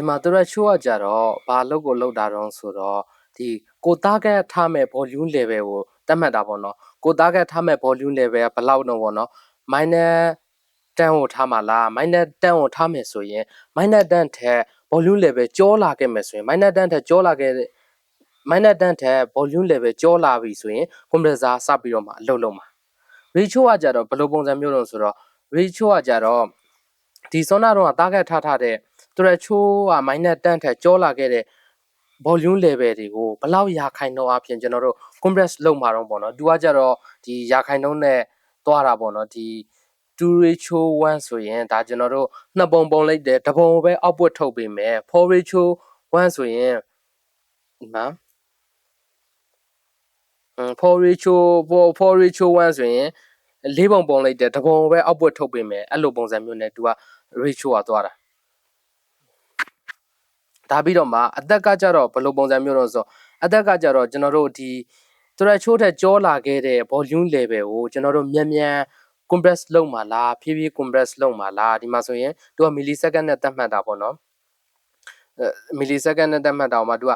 ဒီမှာ threshold ကကြတော့ဘာလို့ကိုလောက်တာတော့ဆိုတော့ဒီကို target ထားမဲ့ volume level ကိုသတ်မှတ်တာပေါ့နော်ကို target ထားမဲ့ volume level ကဘယ်လောက်တော့ပေါ့နော် minus 10ကိုထားမှာလား minus 10ကိုထားမယ်ဆိုရင် minus 10ထက် volume level ကျော်လာခဲ့မယ်ဆိုရင် minus 10ထက်ကျော်လာခဲ့တဲ့ minus 10ထက် volume level ကျော်လာပြီဆိုရင် compressor စပြီးတော့မှအလုပ်လုပ်မှာ ratio ကကြတော့ဘယ်လိုပုံစံမျိုးလဲဆိုတော့ ratio ကကြတော့ဒီ sauna တော့ target ထားထားတဲ့ threshold က minus 10ထက်ကျော်လာခဲ့တဲ့ volume level တွေကိုဘယ်လောက်ရာခိုင်နှုန်းအပြင်ကျွန်တော်တို့ compress လုပ်မှာတော့ပေါ့နော်သူကကြတော့ဒီရာခိုင်နှုန်းနဲ့သွားတာပေါ့နော်ဒီ2 ratio 1ဆိုရင်ဒါကျွန်တော်တို့နှစ်ပုံပုံလိုက်တယ်တစ်ပုံပဲ output ထုတ်ပေးမယ်4 ratio 1ဆိုရင်ဒီမှာ4 ratio 4 4 ratio 1ဆိုရင်လေးပုံပုံလိုက်တယ်တစ်ပုံပဲ output ထုတ်ပေးမယ်အဲ့လိုပုံစံမျိုးနဲ့သူက ratio ကသွားတာ ဒါပြီးတော့မှအသက်ကကြတော့ဘယ်လိုပုံစံမျိုးတော့ဆိုအသက်ကကြတော့ကျွန်တော်တို့ဒီသူရချိုးထက်ကြောလာခဲ့တဲ့ volume level ကိုကျွန်တော်တို့မြန်မြန် compress လုပ်မှာလားဖြည်းဖြည်း compress လုပ်မှာလားဒီမှာဆိုရင်သူက millisecond နဲ့သတ်မှတ်တာပေါ့နော်အဲ millisecond နဲ့သတ်မှတ်တာမှာသူက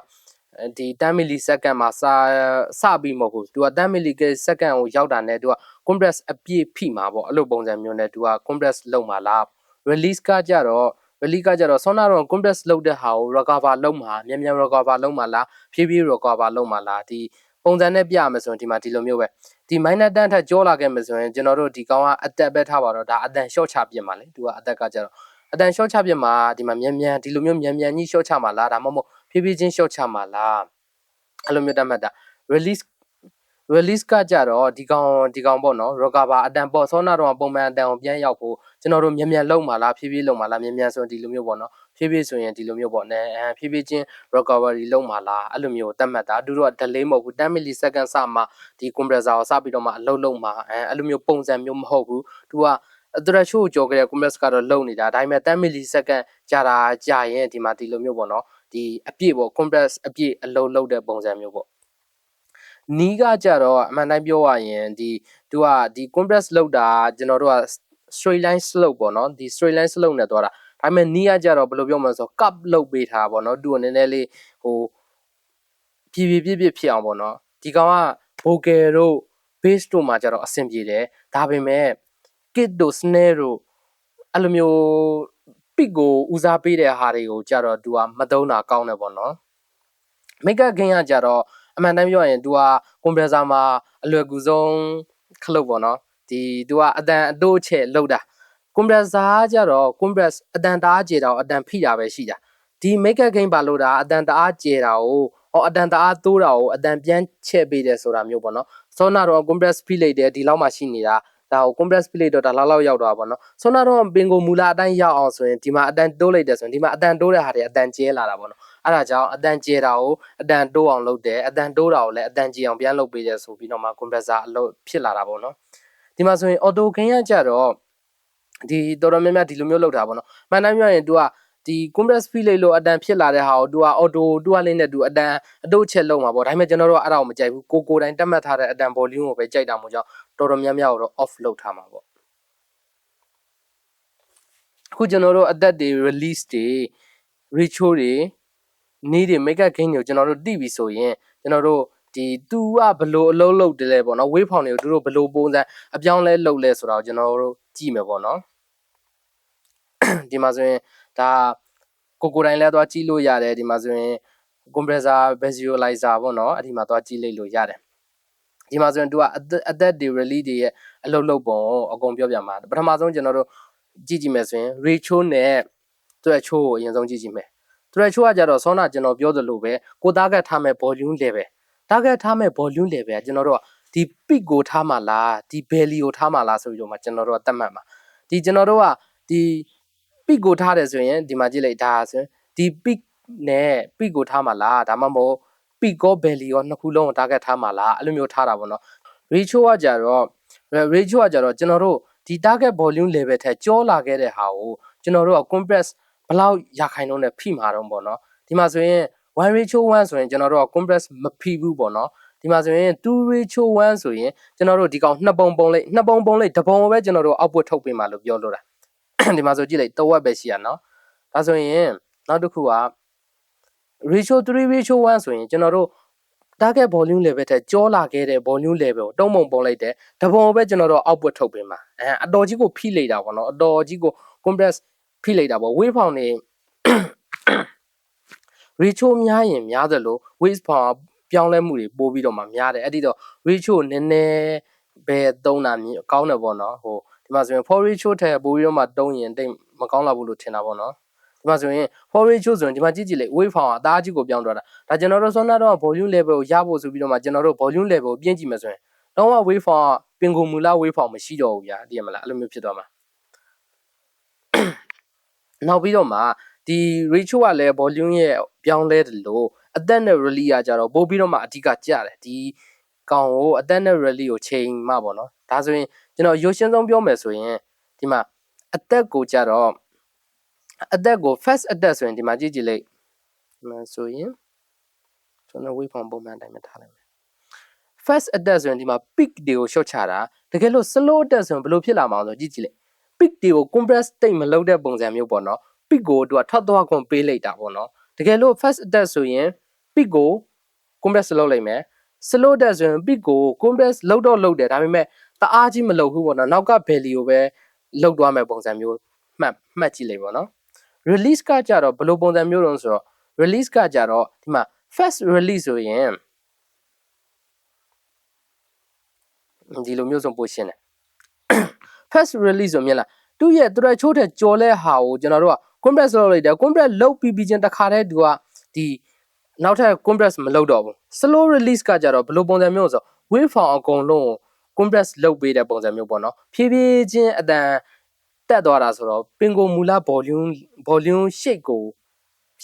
ဒီ10 millisecond မှာစစပြီးမဟုတ်ဘူးသူက10 millisecond ကိုရောက်တာနဲ့သူက compress အပြည့်ဖိမှာပေါ့အဲ့လိုပုံစံမျိုးနဲ့သူက compress လုပ်မှာလား release ကကြတော့ release ကကြတော့ sauna တော့ compress လုပ်တဲ့ဟာကို recover လုပ်မှာမြန်မြန် recover လုပ်မှာလားဖြည်းဖြည်း recover လုပ်မှာလားဒီပုံစံနဲ့ပြရမယ်ဆိုရင်ဒီမှာဒီလိုမျိုးပဲဒီ minus 10ထက်ကျောလာခဲ့မယ်ဆိုရင်ကျွန်တော်တို့ဒီကောင်ကအသက်ပဲထားပါတော့ဒါအတန် short ချပြင်ပါလေသူကအသက်ကကြတော့အတန် short ချပြင်မှာဒီမှာမြန်မြန်ဒီလိုမျိုးမြန်မြန်ကြီး short ချမှာလားဒါမှမဟုတ်ဖြည်းဖြည်းချင်း short ချမှာလားအဲ့လိုမျိုးတတ်မှတ်တာ release release ကကြတော့ဒီကောင်ဒီကောင်ပေါ့နော် recover အတန်ပေါ့ဆောနာတော့ပုံမှန်အတန်ကိုပြန်ရောက်ဖို့ ကျွန်တော်တို့မြန်မြန်လုံးမှာလားဖြည်းဖြည်းလုံးမှာလားမြန်မြန်ဆိုရင်ဒီလိုမျိုးပေါ့နော်ဖြည်းဖြည်းဆိုရင်ဒီလိုမျိုးပေါ့နဲအဲဖြည်းဖြည်းချင်း recovery လုံးမှာလားအဲ့လိုမျိုးတတ်မှတ်တာသူတို့က delay မဟုတ်ဘူး10 millisecond စမှဒီ compressor ကိုစပြီးတော့မှအလုပ်လုံးမှာအဲအဲ့လိုမျိုးပုံစံမျိုးမဟုတ်ဘူးသူက threshold ကိုကြော်ကြတဲ့ compress ကတော့လုံနေတာဒါပေမဲ့10 millisecond ကြာတာကြာရင်ဒီမှာဒီလိုမျိုးပေါ့နော်ဒီအပြည့်ပေါ့ compress အပြည့်အလုံးလုံးတဲ့ပုံစံမျိုးပေါ့နီးကကြတော့အမှန်တိုင်းပြောရရင်ဒီသူကဒီ compress လောက်တာကျွန်တော်တို့က straight line slope ပေါ့နော်ဒီ straight line slope နဲ့သွားတာဒါပေမဲ့နီးကကြတော့ဘယ်လိုပြောမလဲဆိုတော့ cup လောက်ပေးထားပါတော့သူကနည်းနည်းလေးဟိုပြပြပြပြဖြစ်အောင်ပေါ့နော်ဒီကောင်က vocal တို့ bass တို့မှာကြတော့အဆင်ပြေတယ်ဒါပေမဲ့ kit တို့ snare တို့အဲ့လိုမျိုး pick ကိုဦးစားပေးတဲ့ဟာတွေကိုကြတော့သူကမသုံးတာကောင်းတယ်ပေါ့နော် make up gain ကကြတော့အမှန်တမ်းပြောရရင် तू က compressor မှာအလွယ်ကူဆုံးခလုတ်ပေါ့နော် ဒီ तू ကအတန်အတိုးချက်လောက်တာ compressor ကြတော့ compress အတန်တအားကျေတာကိုအတန်ဖိတာပဲရှိတာဒီ make up gain ပါလို့တာအတန်တအားကျေတာကိုဟောအတန်တအားတိုးတာကိုအတန်ပြန်ချက်ပေးတယ်ဆိုတာမျိုးပေါ့နော်စောနာတော့ compress ဖိလိုက်တယ်ဒီလောက်မှရှိနေတာဒါကို compress ဖိလိုက်တော့ဒါလောက်လောက်ရောက်တော့ပါတော့စောနာတော့ပင်ကိုမူလာအတိုင်းရောက်အောင်ဆိုရင်ဒီမှာအတန်တိုးလိုက်တယ်ဆိုရင်ဒီမှာအတန်တိုးတဲ့ဟာတွေအတန်ကျဲလာတာပေါ့နော်အဲ့ဒါကြောင့်အတန်ကျဲတာကိုအတန်တိုးအောင်လုပ်တယ်အတန်တိုးတာကိုလည်းအတန်ကျဲအောင်ပြန်လုပ်ပေးတယ်ဆိုပြီးတော့မှ compressor အလုပ်ဖြစ်လာတာပေါ့နော် ဒီမှာဆိုရင် auto gain ကကြတော့ဒီတော်တော်များများဒီလိုမျိုးလုပ်တာပေါ့နော်မှန်တိုင်းပြောရင် तू ကဒီ compress speed လေးလို့အတန်ဖြစ်လာတဲ့ဟာကို तू က auto တူကလေးနဲ့ तू အတန်အတုတ်ချက်လုံးမှာပေါ့ဒါပေမဲ့ကျွန်တော်တို့ကအဲ့ဒါကိုမကြိုက်ဘူးကိုကိုတိုင်းတက်မှတ်ထားတဲ့အတန် volume ကိုပဲကြိုက်တာမို့ကြောင့်တော်တော်များများကိုတော့ off လုပ်ထားမှာပေါ့အခုကျွန်တော်တို့အသက်တွေ release တွေ retro တွေနေတွေ make up gain တွေကိုကျွန်တော်တို့သိပြီဆိုရင်ကျွန်တော်တို့ ဒီသူကဘလို့အလုံးလုံးတယ်လဲပေါ့နော် wave form တွေကိုသူတို့ဘလို့ပုံစံအပြောင်းလဲလုပ်လဲဆိုတာကိုကျွန်တော်တို့ကြည့်မယ်ပေါ့နော်ဒီမှာဆိုရင်ဒါကိုကိုတိုင်းလဲသွားကြည့်လို့ရတယ်ဒီမှာဆိုရင် compressor visualizer ပေါ့နော်အဲ့ဒီမှာသွားကြည့်လိုက်လို့ရတယ်ဒီမှာဆိုရင်သူကအသက်တွေ release တွေရဲ့အလုပ်လုပ်ပုံကိုအကုန်ပြောပြမှာပထမဆုံးကျွန်တော်တို့ကြည့်ကြည့်မယ်ဆိုရင် ratio နဲ့သူ့အချိုးကိုအရင်ဆုံးကြည့်ကြည့်မယ်သူ့အချိုးကကြတော့ဆောနာကျွန်တော်ပြောသလိုပဲကိုသားကထားမဲ့ volume level target ထားမဲ့ volume level ကကျွန်တော်တို့ကဒီ peak ကိုထားမှာလားဒီ belly ကိုထားမှာလားဆိုပြီးတော့မှကျွန်တော်တို့ကသတ်မှတ်မှာဒီကျွန်တော်တို့ကဒီ peak ကိုထားတယ်ဆိုရင်ဒီမှာကြည့်လိုက်ဒါဆိုရင်ဒီ peak နဲ့ peak ကိုထားမှာလားဒါမှမဟုတ် peak ကော belly ရောနှစ်ခုလုံးကို target ထားမှာလားအဲ့လိုမျိုးထားတာပေါ့နော် ratio ကကြတော့ ratio ကကြတော့ကျွန်တော်တို့ဒီ target volume level ထက်ကျောလာခဲ့တဲ့ဟာကိုကျွန်တော်တို့က compress ဘလောက်ရာခိုင်နှုန်းနဲ့ဖိမှာတော့ပေါ့နော်ဒီမှာဆိုရင် 1 ratio 1ဆိုရင်ကျွန်တော်တို့က compress မဖိဘူးပေါ့နော်ဒီမှာဆိုရင်2 ratio 1ဆိုရင်ကျွန်တော်တို့ဒီကောင်နှစ်ပုံပုံလိုက်နှစ်ပုံပုံလိုက်တစ်ပုံပဲကျွန်တော်တို့ output ထုတ်ပေးမှာလို့ပြောလို့တာဒီမှာဆိုကြည့်လိုက်တဝက်ပဲရှိရနော်ဒါဆိုရင်နောက်တစ်ခုက ratio 3 ratio 1ဆိုရင်ကျွန်တော်တို့ target volume level ထက်ကျောလာခဲ့တဲ့ volume level ကိုတုံးပုံပုံလိုက်တယ်တပုံပဲကျွန်တော်တို့ output ထုတ်ပေးမှာအဲအတော်ကြီးကိုဖိလိုက်တာပေါ့နော်အတော်ကြီးကို compress ဖိလိုက်တာပေါ့ wave form နေ ratio များရင်များသလို wave form ပြောင်းလဲမှုတွေပို့ပြီးတော့မှများတယ်အဲ့ဒီတော့ ratio နည်းနည်းပဲသုံးတာမြင်ကောင်းတယ်ပေါ့နော်ဟိုဒီမှာဆိုရင် for ratio ထက်ပိုပြီးတော့မှတုံးရင်တိတ်မကောင်းလာဘူးလို့ထင်တာပေါ့နော်ဒီမှာဆိုရင် for ratio ဆိုရင်ဒီမှာကြည့်ကြည့်လေ wave form အသားကြီးကိုပြောင်းသွားတာဒါကျွန်တော်တို့ဆောနာတော့ volume level ကိုရဖို့ဆိုပြီးတော့မှကျွန်တော်တို့ volume level ကိုပြင်ကြည့်မယ်ဆိုရင်တော့ wave form ကပင်ကိုမူလ wave form မရှိတော့ဘူးဗျာသိရမလားအဲ့လိုမျိုးဖြစ်သွားမှာနောက်ပြီးတော့မှ ဒီ ratio ကလည်း volume ရဲ့ပြောင်းလဲတယ်လို့အသက်နဲ့ rally ကကြတော့ပို့ပြီးတော့မှအဓိကကျတယ်ဒီကောင်ကိုအသက်နဲ့ rally ကိုချိန်မှပေါ့နော်ဒါဆိုရင်ကျွန်တော်ရုပ်ရှင်းဆုံးပြောမယ်ဆိုရင်ဒီမှာအသက်ကိုကြတော့အသက်ကို first attack ဆိုရင်ဒီမှာကြည့်ကြည့်လိုက်ဒီမှာဆိုရင်ကျွန်တော် wave form ပုံမှန်အတိုင်းပဲထားလိုက်မယ် first attack ဆိုရင်ဒီမှာ peak တွေကို short ချတာတကယ်လို့ slow attack ဆိုရင်ဘယ်လိုဖြစ်လာမှာလဲဆိုကြည့်ကြည့်လိုက် peak တွေကို compress တိတ်မလုပ်တဲ့ပုံစံမျိုးပေါ့နော် peak ကိုသူကထွက်သွားခွင့်ပေးလိုက်တာပေါ့နော်တကယ်လို့ first attack ဆိုရင် peak ကို compress လုပ်လိုက်မယ် slow attack ဆိုရင် peak ကို compress လုပ်တော့လုပ်တယ်ဒါပေမဲ့တအားကြီးမလုပ်ဘူးပေါ့နော်နောက်က value ကိုပဲလောက်သွားမဲ့ပုံစံမျိုးမှတ်မှတ်ကြည့်လိုက်ပေါ့နော် release ကကြတော့ဘယ်လိုပုံစံမျိုးတုံးဆိုတော့ release ကကြတော့ဒီမှာ first release ဆိုရင်ဒီလိုမျိုးဆိုပိုရှင်းတယ် first release ဆိုမြင်လား သူ့ရဲ့ threshold ထက်ကျော်လဲဟာကိုကျွန်တော်တို့က compress လုပ်လိုက်တယ် compress လုပ်ပြီးပြီးချင်းတစ်ခါတည်းသူကဒီနောက်ထပ် compress မလုပ်တော့ဘူး slow release ကကြတော့ဘယ်လိုပုံစံမျိုးလဲဆိုတော့ wave form အကုန်လုံးကို compress လုပ်ပေးတဲ့ပုံစံမျိုးပေါ့နော်ဖြည်းဖြည်းချင်းအတန်တက်သွားတာဆိုတော့ပင်ကိုမူလ volume volume shape ကို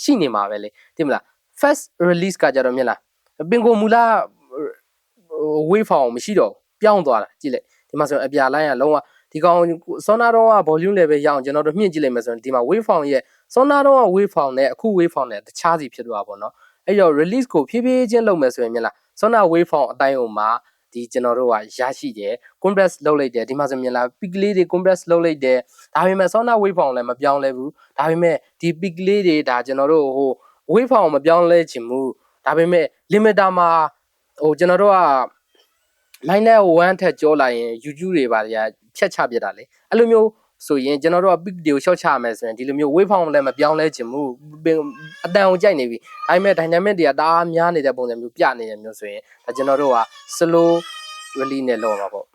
ရှိနေမှာပဲလေသိမလား first release ကကြတော့မြင်လားပင်ကိုမူလ wave form မရှိတော့ပြောင်းသွားတာကြည့်လိုက်ဒီမှာဆိုရင်အပြာလိုင်းကလုံးဝ ဒီကောင်ဆောနာတော့က volume level ရအောင်ကျွန်တော်တို့မြင့်ကြည့်လိုက်မယ်ဆိုရင်ဒီမှာ wave form ရဲ့ဆောနာတော့က wave form နဲ့အခု wave form နဲ့တခြားစီဖြစ်သွားပါတော့အဲ့တော့ release ကိုဖြည်းဖြည်းချင်းလုပ်မယ်ဆိုရင်မြင်လားဆောနာ wave form အတိုင်းအုံမှာဒီကျွန်တော်တို့ကရရှိတယ် compress လုပ်လိုက်တယ်ဒီမှာဆိုမြင်လား peak လေးတွေ compress လုပ်လိုက်တယ်ဒါပေမဲ့ sauna wave form လည်းမပြောင်းလဲဘူးဒါပေမဲ့ဒီ peak လေးတွေဒါကျွန်တော်တို့ဟို wave form မပြောင်းလဲချင်ဘူးဒါပေမဲ့ limiter မှာဟိုကျွန်တော်တို့က minus 1ထက်ကျော်လာရင် YouTube တွေပါတွေက ဖြတ်ချပြတာလေအဲ့လိုမျိုးဆိုရင်ကျွန်တော်တို့က peak တွေကို short ချမယ်ဆိုရင်ဒီလိုမျိုး wave form လည်းမပြောင်းလဲချင်ဘူးအတန်ကိုကြိုက်နေပြီဒါပေမဲ့ dynamic တွေကတအားများနေတဲ့ပုံစံမျိုးပြနေတယ်မျိုးဆိုရင်ဒါကျွန်တော်တို့က slow release နဲ့လောက်မှာပေါ့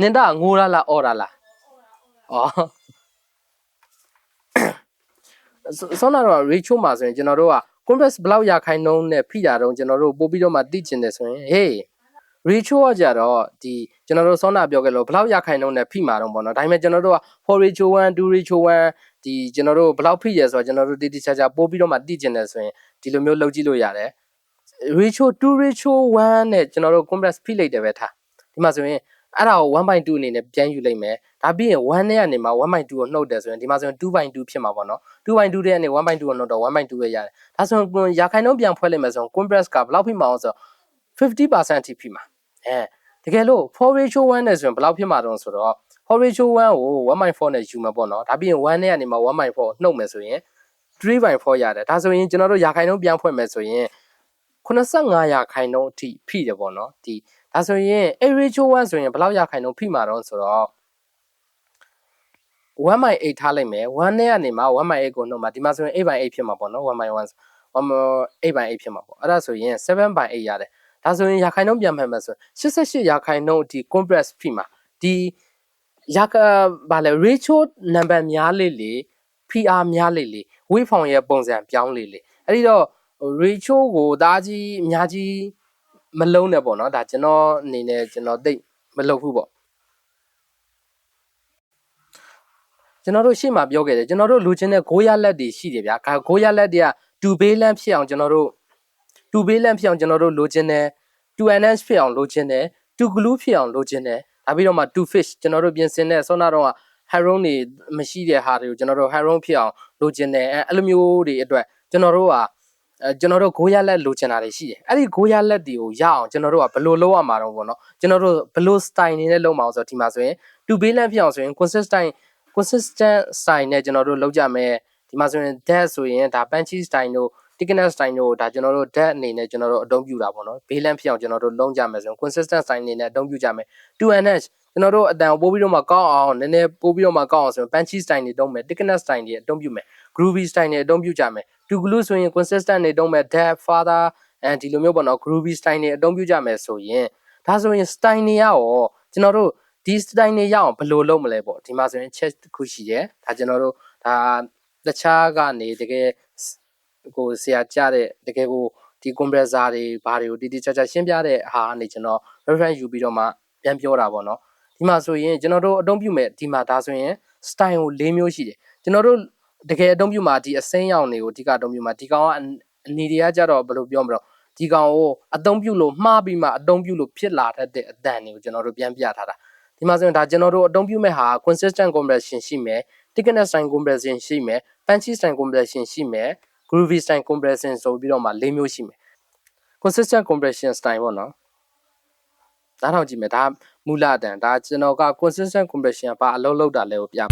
နင်တာငိုရလားအော်ရလားအော်ဆောနာတော့ ratio မှာဆိုရင်ကျွန်တော်တို့က compress ဘယ်လောက်ရခိုင်နှုန်းနဲ့ဖိတာတော့ကျွန်တော်တို့ပို့ပြီးတော့မှသိကျင်တယ်ဆိုရင် hey ratio ကကြတော့ဒီကျွန်တော်တို့ဆောနာပြောခဲ့လို့ဘယ်လောက်ရခိုင်နှုန်းနဲ့ဖိမှာတော့ပေါ့နော်ဒါပေမဲ့ကျွန်တော်တို့က4 ratio 1 2 ratio 1ဒီကျွန်တော်တို့ဘယ်လောက်ဖိရဆိုတော့ကျွန်တော်တို့တိတိကျကျပို့ပြီးတော့မှသိကျင်တယ်ဆိုရင်ဒီလိုမျိုးလုပ်ကြည့်လို့ရတယ် ratio 2 ratio 1နဲ့ကျွန်တော်တို့ compress ဖိလိုက်တယ်ပဲထားဒီမှာဆိုရင်အဲ့ဒါကို1.2အနေနဲ့ပြန်ယူလိုက်မယ်ဒါပြီးရင်1နဲ့ကနေမှ1.2ကိုနှုတ်တယ်ဆိုရင်ဒီမှာဆိုရင်2.2ဖြစ်မှာပေါ့နော်2.2တဲ့ကနေ1.2ကိုနှုတ်တော့1.2ပဲရတယ်ဒါဆိုရင်ရာခိုင်နှုန်းပြန်ဖွဲ့လိုက်မယ်ဆိုရင် compress ကဘယ်လောက်ဖိမှာအောင်ဆို50%အထိဖိမှာ အဲတကယ်လို့4 ratio 1နဲ့ဆိုရင်ဘယ်လောက်ဖြစ်မှာတော့ဆိုတော့4 ratio 1ကို1.4နဲ့ယူမှာပေါ့နော်ဒါပြီးရင်1နဲ့ကနေမှ1.4နှုတ်မယ်ဆိုရင်3.4ရတယ်ဒါဆိုရင်ကျွန်တော်တို့ရာခိုင်နှုန်းပြန်ဖွဲ့မယ်ဆိုရင်85ရာခိုင်နှုန်းအထိဖိတယ်ပေါ့နော်ဒီဒါဆိုရင် a ratio 1ဆိုရင်ဘယ်လောက်ရာခိုင်နှုန်းဖိမှာတော့ဆိုတော့1/8ထားလိုက်မယ်1နဲ့ကနေမှ1/8ကိုနှုတ်မှာဒီမှာဆိုရင်8/8ဖြစ်မှာပေါ့နော်1/1 8/8ဖြစ်မှာပေါ့အဲ့ဒါဆိုရင်7/8ရတယ် ဒါဆိုရင်ရာခိုင်နှုန်းပြန်မှတ်မယ်ဆို88ရာခိုင်နှုန်းအထိ compress ဖိမှာဒီရာကဘာလဲ ratio number များလေလေ PR များလေလေ wave form ရဲ့ပုံစံပြောင်းလေလေအဲ့ဒီတော့ ratio ကိုဒါကြီးအများကြီးမလုံးနဲ့ပေါ့နော်ဒါကျွန်တော်အနေနဲ့ကျွန်တော်သိမလုပ်ဘူးပေါ့ကျွန်တော်တို့ရှေ့မှာပြောခဲ့တယ်ကျွန်တော်တို့လိုချင်တဲ့ဂိုးရလက်တွေရှိတယ်ဗျာဂိုးရလက်တွေကတူဘေးလန့်ဖြစ်အောင်ကျွန်တော်တို့တူဘေးလန့်ဖြစ်အောင်ကျွန်တော်တို့လိုချင်တ ယ် 2NS ဖြစ်အောင်လိုချင်တယ်2 glue ဖြစ်အောင်လိုချင်တယ်ဒါပြီးတော့မှ2 fish ကျွန်တော်တို့ပြင်ဆင်တဲ့ဆောနာတော့ heron တွေမရှိတဲ့ဟာတွေကိုကျွန်တော်တို့ heron ဖြစ်အောင်လိုချင်တယ်အဲအဲ့လိုမျိုးတွေအတွက်ကျွန်တော်တို့ကအဲကျွန်တော်တို့ဂိုးရလက်လိုချင်တာတွေရှိတယ်အဲ့ဒီဂိုးရလက်တွေကိုရအောင်ကျွန်တော်တို့ကဘယ်လိုလုပ်ရမှာတော့ပေါ့နော်ကျွန်တော်တို့ဘယ်လို style နေနဲ့လုပ်မှာဆိုတော့ဒီမှာဆိုရင်2 balance ဖြစ်အောင်ဆိုရင် consistent consistent style နဲ့ကျွန်တော်တို့လုပ်ကြမယ်ဒီမှာဆိုရင် depth ဆိုရင်ဒါ punchy style တို့ thickness style တို့ဒါကျွန်တော်တို့ depth အနေနဲ့ကျွန်တော်တို့အသုံးပြုတာပေါ့နော်ဘေးလန့်ဖြစ်အောင်ကျွန်တော်တို့လုံးကြမယ်ဆိုရင် consistent style အနေနဲ့အသုံးပြုကြမယ် 2NH ကျွန်တော်တို့အတန်ကိုပို့ပြီးတော့မှကောင်းအောင်နည်းနည်းပို့ပြီးတော့မှကောင်းအောင်ဆိုရင် punchy style တွေတုံးမယ် thickness style တွေအသုံးပြုမယ် groovy style တွေအသုံးပြုကြမယ်2 glue ဆိုရင် consistent တွေတုံးမယ် depth father အဲဒီလိုမျိုးပေါ့နော် groovy style တွေအသုံးပြုကြမယ်ဆိုရင်ဒါဆိုရင် style တွေရောကျွန်တော်တို့ဒီ style တွေရအောင်ဘယ်လိုလုပ်မလဲပေါ့ဒီမှာဆိုရင် check တစ်ခုရှိတယ်ဒါကျွန်တော်တို့ဒါတခြားကနေတကယ် ကိုဆရာကြတဲ့တကယ်ကိုဒီ compressor တွေဘာတွေကိုတိတိကျကျရှင်းပြတဲ့ဟာကနေကျွန်တော် reference ယူပြီးတော့မှပြန်ပြောတာပေါ့နော်ဒီမှာဆိုရင်ကျွန်တော်တို့အသုံးပြုမဲ့ဒီမှာဒါဆိုရင် style ကို၄မျိုးရှိတယ်ကျွန်တော်တို့တကယ်အသုံးပြုမှာဒီအစိမ်းရောင်တွေကိုအဓိကအသုံးပြုမှာဒီကောင်ကအအနေတွေကကြတော့ဘယ်လိုပြောမလဲဒီကောင်ကိုအသုံးပြုလို့မှားပြီးမှအသုံးပြုလို့ဖြစ်လာတတ်တဲ့အတန်တွေကိုကျွန်တော်တို့ပြန်ပြထားတာဒီမှာဆိုရင်ဒါကျွန်တော်တို့အသုံးပြုမဲ့ဟာ consistent compression ရှိမယ် thickness style compression ရှိမယ် punchy style compression ရှိမယ် groovy style compression ဆိုပြီးတော့မှ၄မျိုးရှိမယ် consistent compression style ပေါ့နော်ဒါတော့ကြည့်မယ်ဒါမူလအတန်ဒါကျွန်တော်က consistent compression ကဘာအလုပ်လုပ်တာလဲကိုပြမယ်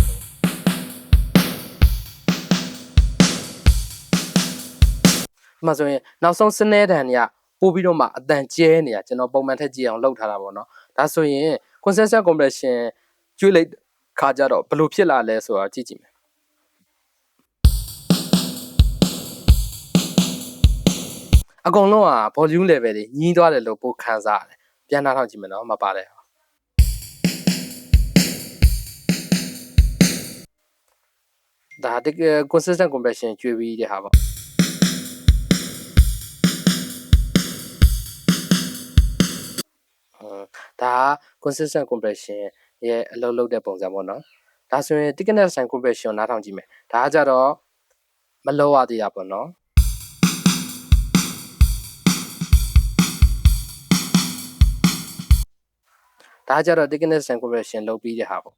ဒီမှာဆိုရင်နောက်ဆုံးစနေတန်တွေကပို့ပြီးတော့မှအတန်ကျဲနေတာကျွန်တော်ပုံမှန်ထက်ကြည့်အောင်လုပ်ထားတာပေါ့နော်ဒါဆိုရင် consistent compression ကျွေးလိုက်ခါကြတော့ဘယ်လိုဖြစ်လာလဲဆိုတာကြည့်ကြည့်မယ် အကုန်လုံးက volume level တွေညီးသွားတယ်လို့ပိုခံစားရတယ်ပြန်နှားထောင်ကြည့်မယ်နော်မပါတယ်ဒါတကယ် consistent compression ကျွေးပြီးတဲ့ဟာပေါ့ဒါ consistent compression ရဲ့အလုပ်လုပ်တဲ့ပုံစံပေါ့နော်ဒါဆိုရင် thickness time compression နားထောင်ကြည့်မယ်ဒါကကြတော့မလောရသေးတာပေါ့နော် ဒါကြတော့ thickness time compression လုပ်ပြီးတဲ့ဟာပေါ့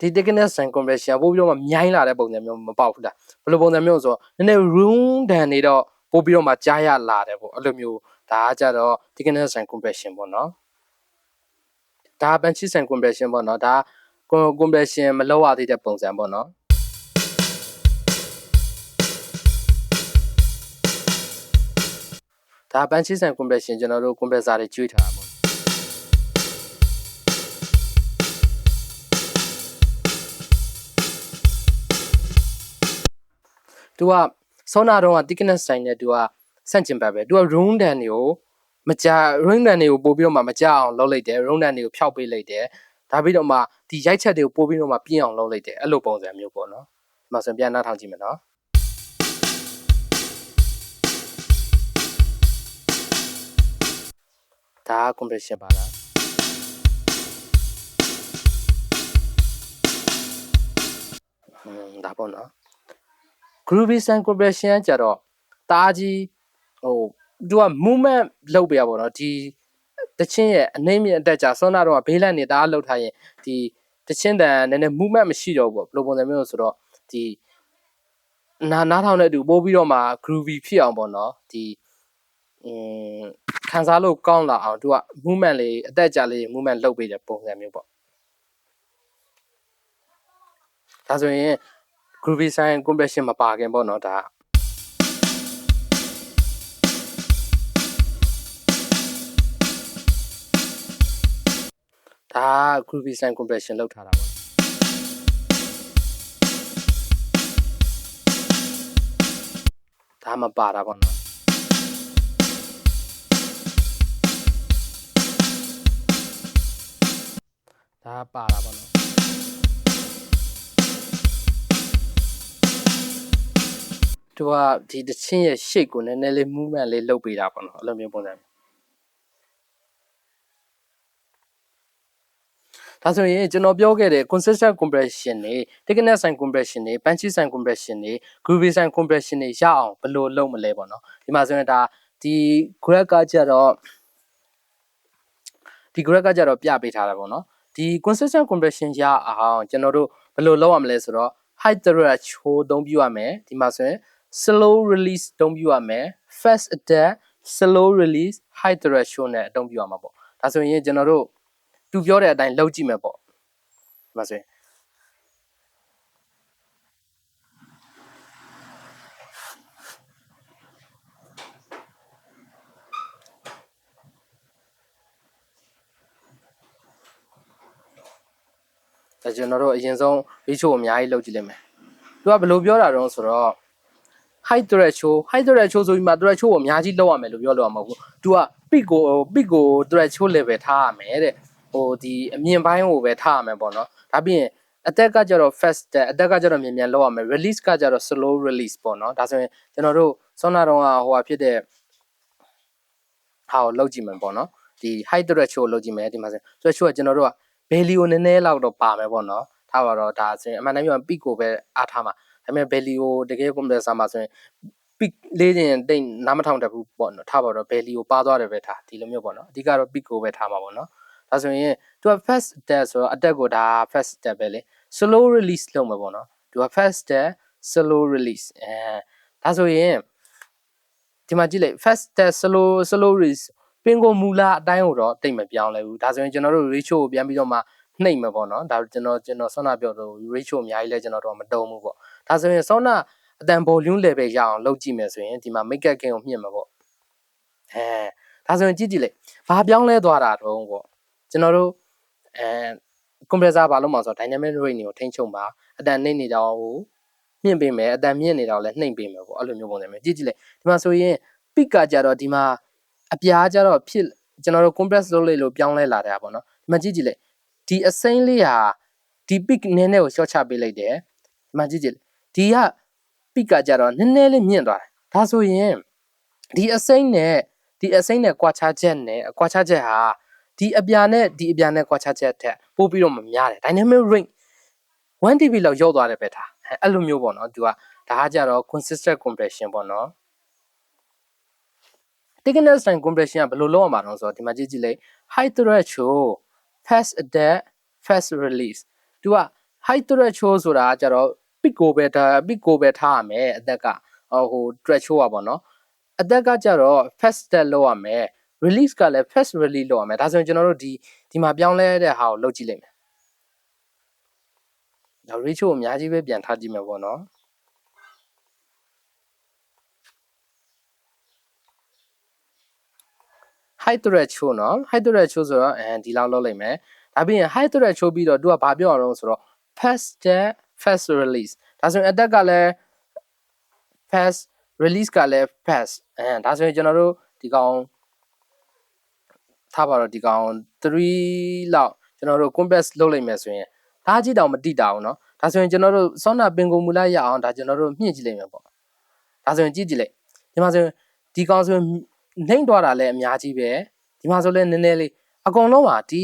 ဒီ thickness time compression ပို့ပြီးတော့မှမြိုင်းလာတဲ့ပုံစံမျိုးမပေါက်ဘူးလားဘယ်လိုပုံစံမျိုးဆိုတော့နည်းနည်း room တန်နေတော့ပို့ပြီးတော့မှကြားရလာတယ်ပေါ့အဲ့လိုမျိုး ဒါကကြတော့ thickness time compression ပေါ့နော်ဒါ bench time compression ပေါ့နော်ဒါ compression မလောက်ရသေးတဲ့ပုံစံပေါ့နော်ဒါ bench time compression ကျွန်တော်တို့ compressor တွေကျွေးထားတာပေါ့သူကဆောနာတော့က thickness style နဲ့သူက ဆန့်ကျင်ဘက်ပဲသူက room တန်တွေကိုမကြ room တန်တွေကိုပို့ပြီးတော့မှမကြအောင်လုပ်လိုက်တယ် room တန်တွေကိုဖျောက်ပေးလိုက်တယ်ဒါပြီးတော့မှဒီရိုက်ချက်တွေကိုပို့ပြီးတော့မှပြင်းအောင်လုပ်လိုက်တယ်အဲ့လိုပုံစံမျိုးပေါ့နော်ဒီမှာဆိုပြန်နှားထောင်ကြည့်မယ်နော်ဒါ compression ပါလားဟွန်းဒါပေါ့နော် groovy sound compression ကကြတော့တားကြီး ဟိုသူက movement လုပ်ပြရပါတော့ဒီတချင်းရဲ့အနှိမ့်မြင့်အတက်ကြဆွမ်းနာတော့ဘေးလန့်နေတာလှုပ်ထားရင်ဒီတချင်းတန်နည်းနည်း movement မရှိတော့ဘူးပေါ့ဘယ်လိုပုံစံမျိုးဆိုတော့ဒီနာနားထောင်တဲ့သူပို့ပြီးတော့မှ groovy ဖြစ်အောင်ပေါ့နော်ဒီอืมခံစားလို့ကောင်းလာအောင်သူက movement လေးအတက်ကြလေး movement လုပ်ပေးတဲ့ပုံစံမျိုးပေါ့ဒါဆိုရင် groovy sign compression မပါခင်ပေါ့နော်ဒါ ဒါ groovy sign compression လောက်ထားတာပေါ့ဒါမပါတာပေါ့နော်ဒါပါတာပေါ့နော်သူကဒီတချင်းရဲ့ shape ကိုနည်းနည်းလေး movement လေးလုပ်ပေးတာပေါ့နော်အဲ့လိုမျိုးပုံစံ ဒါဆိုရင်ကျွန်တော်ပြောခဲ့တဲ့ consistent compression တွေ thickness sign compression တွေ punchy sign compression တွေ groovy sign compression တွေရအောင်ဘယ်လိုလုပ်မလဲပေါ့နော်ဒီမှာဆိုရင်ဒါဒီ graph ကကြတော့ဒီ graph ကကြတော့ပြပေးထားတာပေါ့နော်ဒီ consistent compression ရအောင်ကျွန်တော်တို့ဘယ်လိုလုပ်ရမလဲဆိုတော့ high threshold အသုံးပြုရမယ်ဒီမှာဆိုရင် slow release အသုံးပြုရမယ် fast adapt slow release high threshold နဲ့အသုံးပြုရမှာပေါ့ဒါဆိုရင်ကျွန်တော်တို့ သူပြောတဲ့အတိုင်းလုပ်ကြည့်မယ်ပေါ့ဒီမှာဆိုရင်ဒါကျွန်တော်တို့အရင်ဆုံး ratio ကိုအများကြီးလုပ်ကြည့်လိမ့်မယ်။သူကဘယ်လိုပြောတာတော့ဆိုတော့ high threshold high threshold ဆိုပြီးမှ threshold ကိုအများကြီးလောက်ရမယ်လို့ပြောလို့မဟုတ်ဘူး။ तू က peak ကို peak ကို threshold level ထားရမယ်တဲ့။ ဟိုဒီအမြင့်ပိုင်းကိုပဲထားရမယ်ပေါ့နော်။ဒါပြီးရင်အသက်ကကြတော့ fast အသက်ကကြတော့မြန်မြန်လောက်ရမယ် release ကကြတော့ slow release ပေါ့နော်။ဒါဆိုရင်ကျွန်တော်တို့ဆောနာတော့ဟိုဟာဖြစ်တဲ့ဟာကိုလောက်ကြည့်မယ်ပေါ့နော်။ဒီ high threshold ကိုလောက်ကြည့်မယ်ဒီမှာဆို threshold ကကျွန်တော်တို့က value ကိုနည်းနည်းလောက်တော့ပါမယ်ပေါ့နော်။ထားပါတော့ဒါဆိုရင်အမှန်တမ်းပြောရင် peak ကိုပဲအားထားမှာ။ဒါပေမဲ့ value ကိုတကယ် compressor မှာဆိုရင် peak လေးတင်တိတ်နားမထောင်တတ်ဘူးပေါ့နော်ထားပါတော့ value ကိုပါသွားတယ်ပဲထားဒီလိုမျိုးပေါ့နော်အဓိကတော့ peak ကိုပဲထားမှာပေါ့နော် ဒါဆိုရင်သူက fast step ဆိုတော့ attack ကိုဒါ fast step ပဲလေ slow release လုပ်မှာပေါ့နော်သူက fast step slow release အဲဒါဆိုရင်ဒီမှာကြည့်လိုက် fast step slow slow release ပင်ကိုမူလအတိုင်းကိုတော့တိတ်မပြောင်းလဲဘူးဒါဆိုရင်ကျွန်တော်တို့ ratio ကိုပြန်ပြီးတော့မှနှိပ်မှာပေါ့နော်ဒါကျွန်တော်ကျွန်တော်ဆောနာပြောတော့ ratio အများကြီးလဲကျွန်တော်တို့မတုံးဘူးပေါ့ဒါဆိုရင်ဆောနာအတန် volume level ရအောင်လုပ်ကြည့်မယ်ဆိုရင်ဒီမှာ make up gain ကိုမြင့်မှာပေါ့အဲဒါဆိုရင်ကြည့်ကြည့်လိုက်ဘာပြောင်းလဲသွားတာတော့ပေါ့ ကျွန်တော်တို့အဲ compressor ဘာလို့မှဆိုတော့ dynamic range ကိုထိန်းချုပ်ပါအတန်နှိမ့်နေတော့ဟိုမြင့်ပေးမယ်အတန်မြင့်နေတော့လည်းနှိမ့်ပေးမယ်ပေါ့အဲ့လိုမျိုးပုံစံမျိုးကြည့်ကြည့်လိုက်ဒီမှာဆိုရင် peak ကကြတော့ဒီမှာအပြားကြတော့ဖြစ်ကျွန်တော်တို့ compress လုပ်လိုက်လို့ပြောင်းလဲလာတာပေါ့နော်ဒီမှာကြည့်ကြည့်လိုက်ဒီအစိမ့်လေးဟာဒီ peak နည်းနည်းကို short ချပေးလိုက်တယ်ဒီမှာကြည့်ကြည့်ဒီက peak ကကြတော့နည်းနည်းလေးမြင့်သွားတယ်ဒါဆိုရင်ဒီအစိမ့်နဲ့ဒီအစိမ့်နဲ့ကွာခြားချက်နဲ့ကွာခြားချက်ဟာ ဒီအပြာနဲ့ဒီအပြာနဲ့ကွာခြားချက်ထက်ပို့ပြီးတော့မများတယ် dynamic range 1 dB လောက်ရောက်သွားတယ်ပဲဒါအဲ့လိုမျိုးပေါ့နော်သူကဒါကကြတော့ consistent compression ပေါ့နော် thickness time compression ကဘယ်လိုလုပ်ရမှာလဲဆိုတော့ဒီမှာကြည့်ကြည့်လိုက် high threshold fast adapt fast release သူက high threshold ဆိုတာကကြတော့ peak ကိုပဲဒါ peak ကိုပဲထားရမယ်အသက်ကဟို threshold อ่ะပေါ့နော်အသက်ကကြတော့ fast step လုပ်ရမယ် release ကလည်း fast release လုပ်ရမယ်ဒါဆိုရင်ကျွန်တော်တို့ဒီဒီမှာပြောင်းလဲတဲ့ဟာကိုလုပ်ကြည့်လိုက်မယ်ဒါ reach ကိုအများကြီးပဲပြန်ထားကြည့်မယ်ပေါ့နော်ဟိုက်ဒရက်ချိုးနော်ဟိုက်ဒရက်ချိုးဆိုတော့အဲဒီလောက်လောက်လိုက်မယ်ဒါပြီးရင်ဟိုက်ဒရက်ချိုးပြီးတော့သူကဘာပြောရအောင်ဆိုတော့ fast step fast release ဒါဆိုရင် attack ကလည်း fast release ကလည်း fast အဲဒါဆိုရင်ကျွန်တော်တို့ဒီကောင် ထားပါတော့ဒီကောင်3လောက်ကျွန်တော်တို့ complex လုပ်လိုက်မယ်ဆိုရင်ဒါကြီးတောင်မတိတာအောင်နော်ဒါဆိုရင်ကျွန်တော်တို့စောနာပင်ကိုမူလာရအောင်ဒါကျွန်တော်တို့မြင့်ကြည့်လိုက်မယ်ပေါ့ဒါဆိုရင်ကြည့်ကြည့်လိုက်ဒီမှာဆိုရင်ဒီကောင်ဆိုရင်နှိမ့်သွားတာလည်းအများကြီးပဲဒီမှာဆိုလည်းနည်းနည်းလေးအကုန်လုံးပါဒီ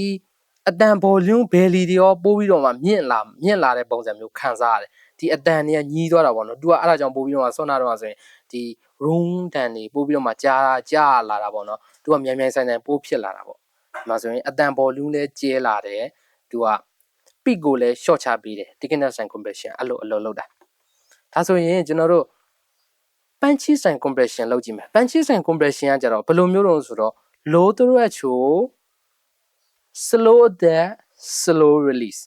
အတန်ဘော်လွန်းဘယ်လီတွေရောပိုးပြီးတော့မှမြင့်လာမြင့်လာတဲ့ပုံစံမျိုးခံစားရတယ်ဒီအတန်တွေကညီးသွားတာပေါ့နော်သူကအဲ့ဒါကြောင့်ပိုးပြီးတော့မှဆွမ်းနာတော့မှဆိုရင်ဒီ room တန်တွေပိုးပြီးတော့မှကြားကြားလာတာပေါ့နော် သူကမြန်မြန်ဆန်ဆန်ပိုးဖြစ်လာတာပေါ့ဒီမှာဆိုရင်အတန် volume လည်းကျဲလာတယ်သူက peak ကိုလည်း short ချပေးတယ် thickness and compression အဲ့လိုအလုပ်လုပ်တာဒါဆိုရင်ကျွန်တော်တို့ punchy sign compression လုပ်ကြည့်မယ် punchy sign compression ကကြတော့ဘယ်လိုမျိုးတုံးဆိုတော့ low threshold slow death slow release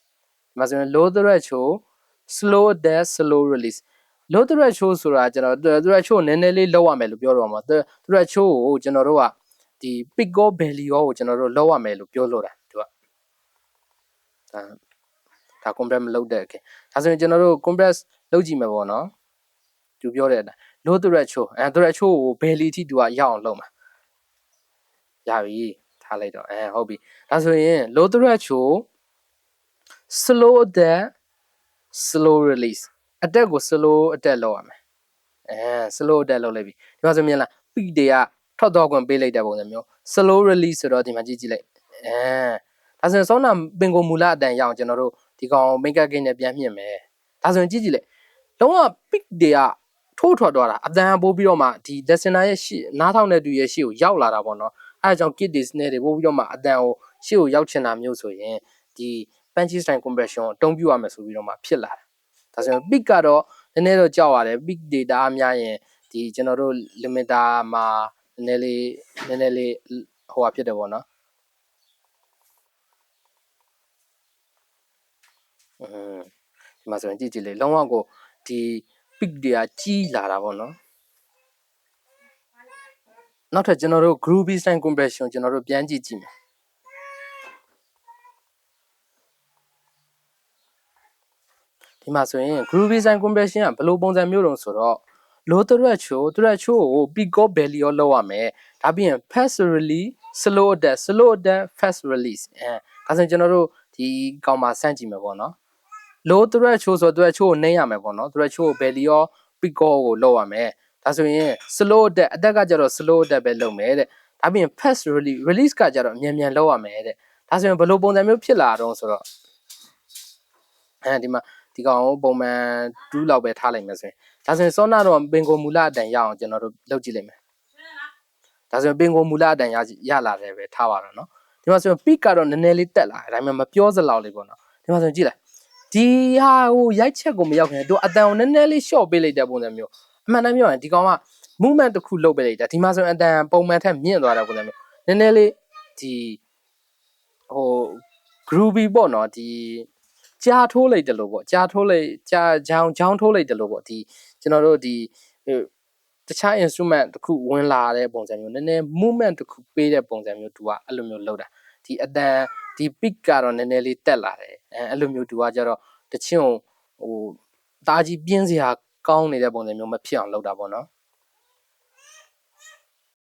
ဒီမှာဆိုရင် low threshold slow death slow release low threshold ဆိုတာကျွန်တော် threshold နည်းနည်းလေးလောက်ရမယ်လို့ပြောတော့မှာ threshold ကိုကျွန်တော်တို့က ဒီ peak or valley ကိုကျွန်တော်တို့လောက်ရမယ်လို့ပြောလို့တာသူကဒါဒါ compress မလုပ်တဲ့ခင်ဒါဆိုရင်ကျွန်တော်တို့ compress လုပ်ကြည့်မယ်ပေါ့နော်သူပြောတဲ့အတိုင်း low threshold အဲ threshold ကို belly ထိသူကရအောင်လုပ်မှာရပြီထားလိုက်တော့အဲဟုတ်ပြီဒါဆိုရင် low threshold slow adapt slow release attack ကို slow attack လုပ်ရမယ်အဲ slow attack လုပ်လိုက်ပြီဒီမှာဆိုမြင်လား peak တွေက ထွက်တော့ခွင့်ပေးလိုက်တဲ့ပုံစံမျိုး slow release ဆိုတော့ဒီမှာကြည့်ကြည့်လိုက်အဲဒါဆိုရင်စောနာပင်ကိုမူလအတန်ရအောင်ကျွန်တော်တို့ဒီကောင် make up gain နဲ့ပြန်မြင့်မယ်ဒါဆိုရင်ကြည့်ကြည့်လိုက်လုံးဝ peak တွေကထိုးထွက်သွားတာအတန်ပိုးပြီးတော့မှဒီ listener ရဲ့ရှေ့နားထောင်တဲ့သူရဲ့ရှေ့ကိုရောက်လာတာပေါ့နော်အဲအကြောင်း kit disney တွေပို့ပြီးတော့မှအတန်ကိုရှေ့ကိုရောက်ချင်တာမျိုးဆိုရင်ဒီ punchy style compression ကိုအသုံးပြုရမယ်ဆိုပြီးတော့မှဖြစ်လာတာဒါဆိုရင် peak ကတော့နည်းနည်းတော့ကြောက်ရတယ် peak data အများရင်ဒီကျွန်တော်တို့ limiter မှာ နည်းနည်းလေးနည်းနည်းလေးဟိုဟာဖြစ်တယ်ပေါ့နော်အင်းဒီမှာဆိုရင်ကြည့်ကြည့်လေလုံးဝကိုဒီ peak တွေကကြီးလာတာပေါ့နော်နောက်ထပ်ကျွန်တော်တို့ groovy style compression ကျွန်တော်တို့ပြန်ကြည့်ကြည့်မယ်ဒီမှာဆိုရင် groovy style compression ကဘယ်လိုပုံစံမျိုးတုံးဆိုတော့ low thread ချို thread ချိုကို peak or belly ရောလောက်ရမယ်ဒါပြီးရင် fast release slow adapt slow adapt fast release အဲဒါဆိုရင်ကျွန်တော်တို့ဒီကောင်မှာစမ်းကြည့်မယ်ပေါ့နော် low thread ချိုဆို thread ချိုကိုနှိမ့်ရမယ်ပေါ့နော် thread ချိုကို belly ရော peak or ကိုလောက်ရမယ်ဒါဆိုရင် slow adapt အတက်ကကြတော့ slow adapt ပဲလုပ်မယ်တဲ့ဒါပြီးရင် fast release release ကကြတော့အမြန်မြန်လောက်ရမယ်တဲ့ဒါဆိုရင်ဘယ်လိုပုံစံမျိုးဖြစ်လာတော့ဆိုတော့အဲဒီမှာဒီကောင်ကိုပုံမှန်2လောက်ပဲထားလိုက်မယ်ဆိုရင် ဒါဆိုရင်စောနာတော့ပင်ကိုမူလအတန်ရအောင်ကျွန်တော်တို့လုပ်ကြည့်လိုက်မယ်ဒါဆိုရင်ပင်ကိုမူလအတန်ရရလာတယ်ပဲထားပါတော့နော်ဒီမှာဆိုရင် peak ကတော့နည်းနည်းလေးတက်လာတယ်ဒါပေမဲ့မပြောစလောက်လေးပေါ့နော်ဒီမှာဆိုရင်ကြည့်လိုက်ဒီဟာဟိုရိုက်ချက်ကိုမရောက်ခင်သူအတန်ကိုနည်းနည်းလေး short ပေးလိုက်တဲ့ပုံစံမျိုးအမှန်တမ်းပြောရင်ဒီကောင်က movement တစ်ခုလုပ်ပေးလိုက်တာဒီမှာဆိုရင်အတန်ပုံမှန်ထက်မြင့်သွားတဲ့ပုံစံမျိုးနည်းနည်းလေးဒီဟို groovy ပေါ့နော်ဒီ ကြားထိုးလိုက်တယ်လို့ပေါ့ကြားထိုးလိုက်ကြားချောင်းချောင်းထိုးလိုက်တယ်လို့ပေါ့ဒီကျွန်တော်တို့ဒီဟိုတခြား instrument တစ်ခုဝင်လာတဲ့ပုံစံမျိုးနည်းနည်း movement တစ်ခုပေးတဲ့ပုံစံမျိုးသူကအဲ့လိုမျိုးလုပ်တာဒီအတန်ဒီ peak ကတော့နည်းနည်းလေးတက်လာတယ်အဲအဲ့လိုမျိုးသူကကြတော့တချင်းဟိုတာကြီးပြင်းစရာကောင်းနေတဲ့ပုံစံမျိုးမဖြစ်အောင်လုပ်တာပေါ့နော်